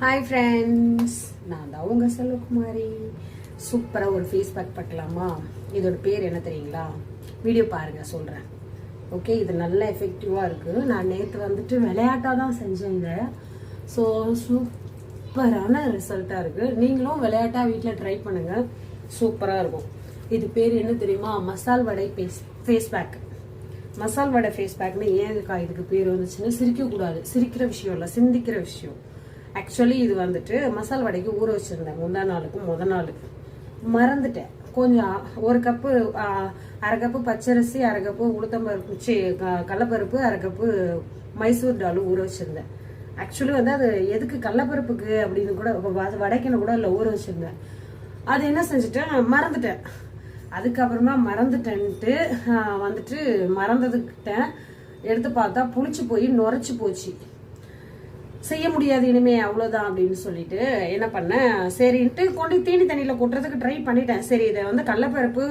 Hi friends நான் தான் உங்கள் செல்வகுமாரி. சூப்பராக ஒரு ஃபேஸ் பேக் பார்க்கலாமா? இதோட பேர் என்ன தெரியுங்களா? வீடியோ பாருங்கள் சொல்கிறேன் ஓகே இது நல்ல எஃபெக்டிவாக இருக்குது நான் நேற்று வந்துட்டு விளையாட்டாக தான் செஞ்சேன் இதை. ஸோ சூப்பரான ரிசல்ட்டாக இருக்குது நீங்களும் விளையாட்டாக வீட்டில் ட்ரை பண்ணுங்கள் சூப்பராக இருக்கும். இது பேர் என்ன தெரியுமா? மசால் வடை ஃபேஸ் ஃபேஸ் பேக் மசால் வடை ஃபேஸ் பேக்னு ஏன் இதுக்கா இதுக்கு பேர் வந்துச்சுன்னா சிரிக்கக்கூடாது. சிரிக்கிற விஷயம் இல்லை சிந்திக்கிற விஷயம். ஆக்சுவலி இது வந்துட்டு மசால் வடைக்கு ஊற வச்சுருந்தேன். முந்தா நாளுக்கும் முத நாளுக்கு. மறந்துட்டேன். கொஞ்சம் ஒரு கப்பு அரை கப்பு பச்சரிசி அரை கப்பு உளுத்தம்பருப்பு சி க- கடலப்பருப்பு அரை கப்பு மைசூர் டாலு ஊற வச்சுருந்தேன். ஆக்சுவலி வந்து அது எதுக்கு கடலப்பருப்புக்கு அப்படின்னு கூட அது வடைக்கணும் கூட இல்லை ஊற வச்சுருந்தேன். அது என்ன செஞ்சுட்டேன்? மறந்துட்டேன். அதுக்கப்புறமா மறந்துட்டேன்ட்டு வந்துட்டு மறந்ததுக்கிட்டேன். எடுத்து பார்த்தா புளிச்சு போய் நுரைச்சி போச்சு. செய்ய முடியாது இனிமே அவ்வளோதான் அப்படின்னு சொல்லிட்டு என்ன பண்ணேன் சரின்ட்டு கொண்டு தீனி தண்ணியில் கொட்டுறதுக்கு ட்ரை பண்ணிட்டேன். சரி இதை வந்து கடலப்பருப்பு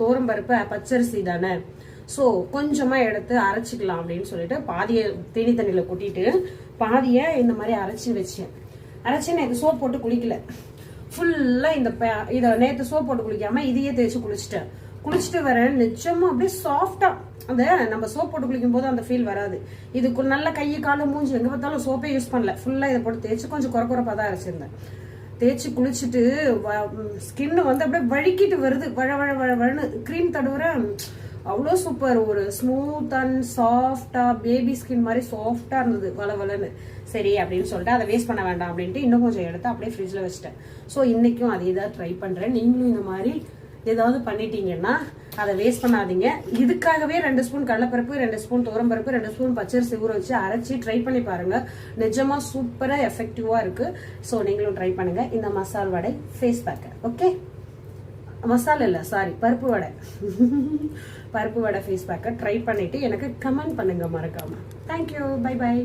தோரம்பருப்பு பச்சரிசி தானே. ஸோ கொஞ்சமாக எடுத்து அரைச்சிக்கலாம் அப்படின்னு சொல்லிட்டு பாதியை தீனி தண்ணியில் கொட்டிட்டு பாதியை இந்த மாதிரி அரைச்சி வச்சேன். அரைச்சி நான் சோப் போட்டு குளிக்கல. ஃபுல்லாக இந்த இதை நேற்று சோப் போட்டு குளிக்காமல் இதையே தேய்ச்சி குளிச்சிட்டேன். குளிச்சுட்டு வரேன். நிச்சயமாக அப்படியே சாஃப்டாக அந்த நம்ம சோப் போட்டு குளிக்கும் போது அந்த ஃபீல் வராது. இதுக்கு நல்ல கை காலு மூஞ்சி எங்கே பார்த்தாலும் சோப்பே யூஸ் பண்ணல. ஃபுல்லாக இதை போட்டு தேய்ச்சி கொஞ்சம் குறை குறைப்பாக தான் அரைச்சிருந்தேன். தேய்ச்சி குளிச்சுட்டு ஸ்கின் வந்து அப்படியே வழுக்கிட்டு வருது. வழ வழ வழ வழன்னு. க்ரீம் தடவுற அவ்வளோ சூப்பர் ஒரு ஸ்மூத் அண்ட் சாஃப்டாக பேபி ஸ்கின் மாதிரி சாஃப்டாக இருந்தது. வள வளன்னு. சரி அப்படின்னு சொல்லிட்டு அதை வேஸ்ட் பண்ண வேண்டாம் அப்படின்ட்டு இன்னும் கொஞ்சம் எடுத்து அப்படியே ஃப்ரிட்ஜில் வச்சுட்டேன். ஸோ இன்றைக்கும் அதே தான் ட்ரை பண்ணுறேன் நீங்களும் இந்த மாதிரி ஏதாவது பண்ணிட்டீங்கன்னா அதை வேஸ்ட் பண்ணாதீங்க. இதுக்காகவே ரெண்டு ஸ்பூன் கடலப்பருப்பு ரெண்டு ஸ்பூன் துவரம்பருப்பு ரெண்டு ஸ்பூன் பச்சரிசி ஊற வச்சு அரைச்சி ட்ரை பண்ணி பாருங்க. நிஜமா சூப்பரா எஃபெக்டிவா இருக்கு. ஸோ நீங்களும் ட்ரை பண்ணுங்க. இந்த masal vadai face pack okay masala இல்லை சாரி பருப்பு வடை. பருப்பு வடை ஃபேஸ் பேக்கை ட்ரை பண்ணிட்டு எனக்கு கமெண்ட் பண்ணுங்க மறக்காம. Thank you bye by